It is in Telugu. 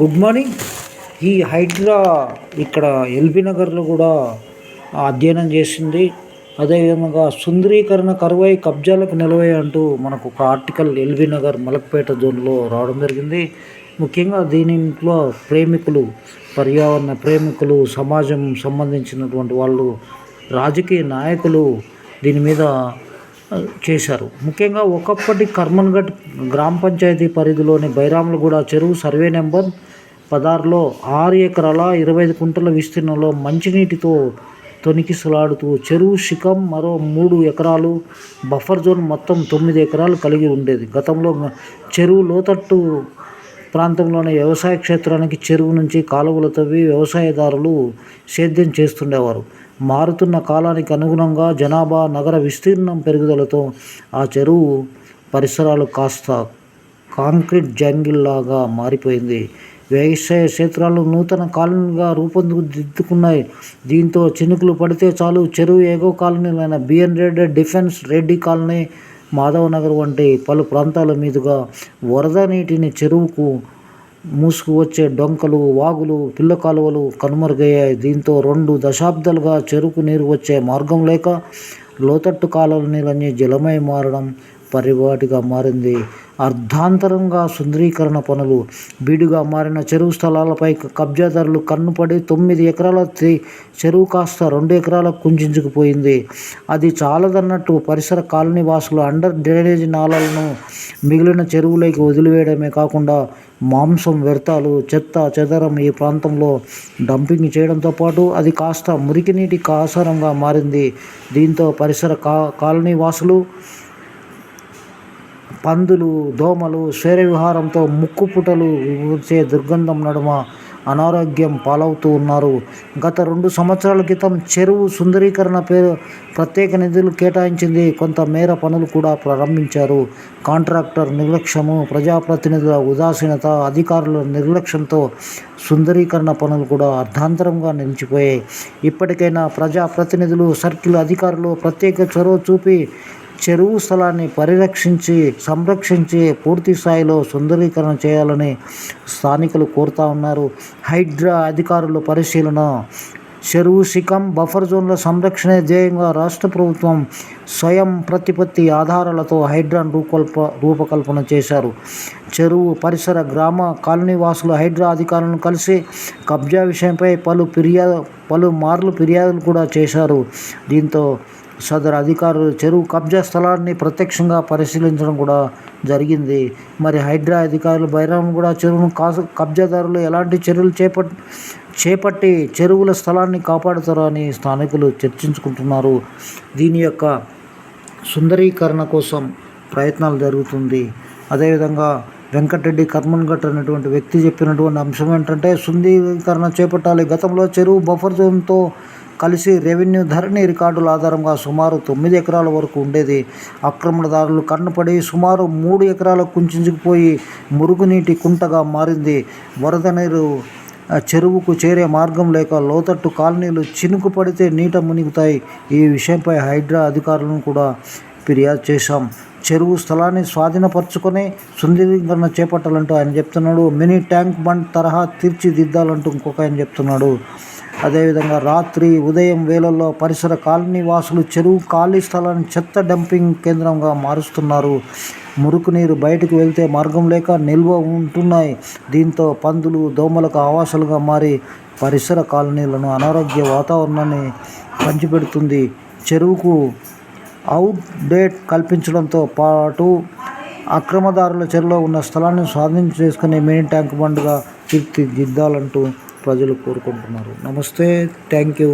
గుడ్ మార్నింగ్ ఈ హైడ్రా ఇక్కడ ఎల్బీ నగర్లో కూడా అధ్యయనం చేసింది. అదేవిధంగా సుందరీకరణ కరువై కబ్జాలకు నిలవై అంటూ మనకు ఒక ఆర్టికల్ ఎల్బీ నగర్ మలక్పేట జోన్లో రావడం జరిగింది. ముఖ్యంగా దీనిలో ప్రేమికులు పర్యావరణ ప్రేమికులు సమాజం సంబంధించినటువంటి వాళ్ళు రాజకీయ నాయకులు దీని మీద చేశారు. ముఖ్యంగా ఒకప్పటి కర్మన్ఘట్ గ్రామ పంచాయతీ పరిధిలోని బైరాములగూడ చెరువు సర్వే నెంబర్ పదారులో ఆరు ఎకరాల ఇరవై ఐదు కుంటల విస్తీర్ణంలో మంచినీటితో తొనికిసలాడుతూ చెరువు శిఖం మరో మూడు ఎకరాలు బఫర్ జోన్ మొత్తం తొమ్మిది ఎకరాలు కలిగి ఉండేది. గతంలో చెరువు లోతట్టు ప్రాంతంలోని వ్యవసాయ క్షేత్రానికి చెరువు నుంచి కాలువలు తవ్వి వ్యవసాయదారులు సేద్యం చేస్తుండేవారు. మారుతున్న కాలానికి అనుగుణంగా జనాభా నగర విస్తీర్ణం పెరుగుదలతో ఆ చెరువు పరిసరాలు కాస్త కాంక్రీట్ జంగిల్లాగా మారిపోయింది. వ్యవసాయ క్షేత్రాలు నూతన కాలనీగా రూపొందిద్దుకున్నాయి దీంతో చినుకులు పడితే చాలు చెరువు ఎగో కాలనీలైన B N Reddy defence Reddy colony Madhav Nagar వంటి పలు ప్రాంతాల మీదుగా వరద నీటిని చెరువుకు మూసుకు వచ్చే డొంకలు వాగులు పిల్ల కాలువలు కనుమరుగయ్యాయి. దీంతో రెండు దశాబ్దాలుగా చెరుకు నీరు వచ్చే మార్గం లేక లోతట్టు కాలువల నీళ్ళన్నీ జలమై మారడం పరిపాటిగా మారింది. అర్ధాంతరంగా సుందరీకరణ పనులు. బీడుగా మారిన చెరువు స్థలాలపై కబ్జాదారులు కన్నుపడి తొమ్మిది ఎకరాల చెరువు కాస్త రెండు ఎకరాలకు కుంచుకుపోయింది అది చాలదన్నట్టు పరిసర కాలనీ వాసులు అండర్ డ్రైనేజ్ నాళాలను మిగిలిన చెరువులోకి వదిలివేయడమే కాకుండా మాంసం వ్యర్థాలు చెత్త చెదరం ఈ ప్రాంతంలో డంపింగ్ చేయడంతో పాటు అది కాస్త మురికి నీటి కాసారంగా మారింది. దీంతో పరిసర కా కాలనీ వాసులు పందులు దోమలు స్వేర విహారంతో ముక్కు పుటలు వచ్చే దుర్గంధం నడుమ అనారోగ్యం పాలవుతూ ఉన్నారు. గత రెండు సంవత్సరాల క్రితం చెరువు సుందరీకరణ పేరు ప్రత్యేక నిధులు కేటాయించింది. కొంత మేర పనులు కూడా ప్రారంభించారు. కాంట్రాక్టర్ నిర్లక్ష్యము ప్రజాప్రతినిధుల ఉదాసీనత అధికారుల నిర్లక్ష్యంతో సుందరీకరణ పనులు కూడా అర్ధాంతరంగా నిలిచిపోయాయి. ఇప్పటికైనా ప్రజాప్రతినిధులు సర్కిల్ అధికారులు ప్రత్యేక చొరవ చూపి చెరువు స్థలాన్ని పరిరక్షించి సంరక్షించి పూర్తి స్థాయిలో సుందరీకరణ చేయాలని స్థానికులు కోరుతా ఉన్నారు. హైడ్రా అధికారుల పరిశీలన. చెరువు శిఖం బఫర్ జోన్ల సంరక్షణ ధ్యేయంగా రాష్ట్ర ప్రభుత్వం స్వయం ప్రతిపత్తి ఆధారాలతో హైడ్రాన్ రూపకల్ప రూపకల్పన చేశారు. చెరువు పరిసర గ్రామ కాలనీ వాసులు హైడ్రా అధికారులను కలిసి కబ్జా విషయంపై పలు ఫిర్యాదు పలు మార్లు ఫిర్యాదులు కూడా చేశారు. దీంతో సదరు అధికారులు చెరువు కబ్జా స్థలాన్ని ప్రత్యక్షంగా పరిశీలించడం కూడా జరిగింది. మరి హైడ్రా అధికారులు బైరామ్ కూడా చెరువును కాసు కబ్జాదారులు ఎలాంటి చర్యలు చేపట్ చేపట్టి చెరువుల స్థలాన్ని కాపాడుతారో అని స్థానికులు చర్చించుకుంటున్నారు. దీని యొక్క సుందరీకరణ కోసం ప్రయత్నాలు జరుగుతుంది. అదేవిధంగా వెంకటరెడ్డి కర్మన్ఘట్ అనేటువంటి వ్యక్తి చెప్పినటువంటి అంశం ఏంటంటే సుందరీకరణ చేపట్టాలి. గతంలో చెరువు బఫర్ జోన్తో కలిసి రెవెన్యూ ధరణి రికార్డుల ఆధారంగా సుమారు తొమ్మిది ఎకరాల వరకు ఉండేది. ఆక్రమణదారులు కన్నుపడి సుమారు మూడు ఎకరాలకు కుంచుకుపోయి మురుగునీటి కుంటగా మారింది. వరద నీరు చెరువుకు చేరే మార్గం లేక లోతట్టు కాలనీలు చినుకు పడితే నీట మునిగుతాయి. ఈ విషయంపై హైడ్రా అధికారులను కూడా ఫిర్యాదు చేశాం. చెరువు స్థలాన్ని స్వాధీనపరచుకొని సుందరీకరణ చేపట్టాలంటూ ఆయన చెప్తున్నాడు. మినీ ట్యాంక్ బండ్ తరహా తీర్చిదిద్దాలంటూ ఇంకొక ఆయన చెప్తున్నాడు. అదేవిధంగా రాత్రి ఉదయం వేళల్లో పరిసర కాలనీ వాసులు చెరువు ఖాళీ స్థలాన్ని చెత్త డంపింగ్ కేంద్రంగా మారుస్తున్నారు. మురుకు నీరు బయటకు వెళ్తే మార్గం లేక నిల్వ ఉంటున్నాయి. దీంతో పందులు దోమలకు ఆవాసాలుగా మారి పరిసర కాలనీలను అనారోగ్య వాతావరణాన్ని పంచిపెడుతుంది. చెరువుకు అవుట్ డేట్ కల్పించడంతో పాటు అక్రమదారుల చెరువులో ఉన్న స్థలాన్ని స్వాధీనం చేసుకునే మినీ ట్యాంక్ బండ్గా తీర్చిదిద్దాలంటూ ప్రజలు కోరుకుంటున్నారు నమస్తే థ్యాంక్ యూ